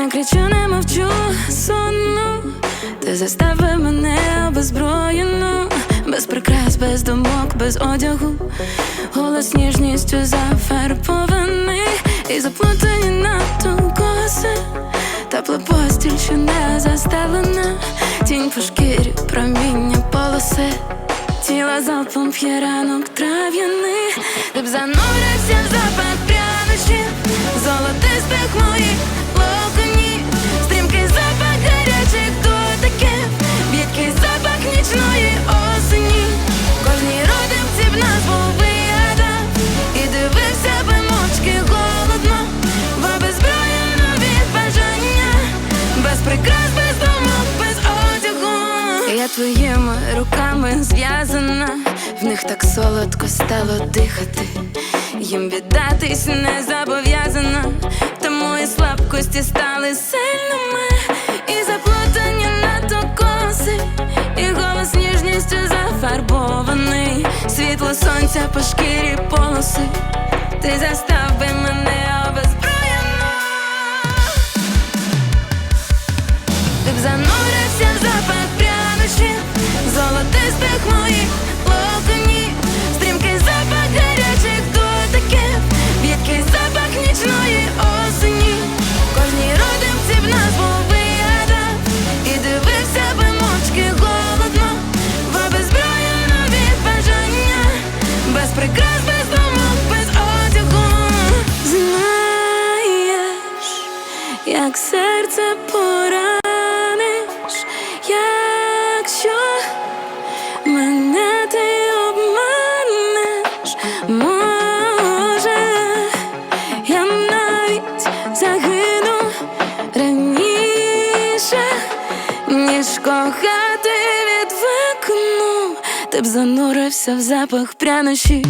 кричу, не мовчу, сонну. Ти заставив мене обезброєну, без прикрас, без думок, без одягу. Голос ніжністю зафарбований і заплутані надто коси. Тепла постіль, що не застелена, тінь по шкірі, проміння полоси. Тіла залпом п'є ранок трав'яний, ти б занурився в запах руками зв'язана, в них так солодко стало дихати. Їм віддатись не зобов'язана, та мої слабкості стали сильними і заплутані надто коси, і голос ніжністю зафарбований, світло сонця по шкірі полоси. Ти застав би мене обезброєно. Ти б занурився в запах прянощів, як серце пораниш, якщо мене ти обманеш, може, я навіть загину раніше, ніж кохати відвикну, ти б занурився в запах прянощів.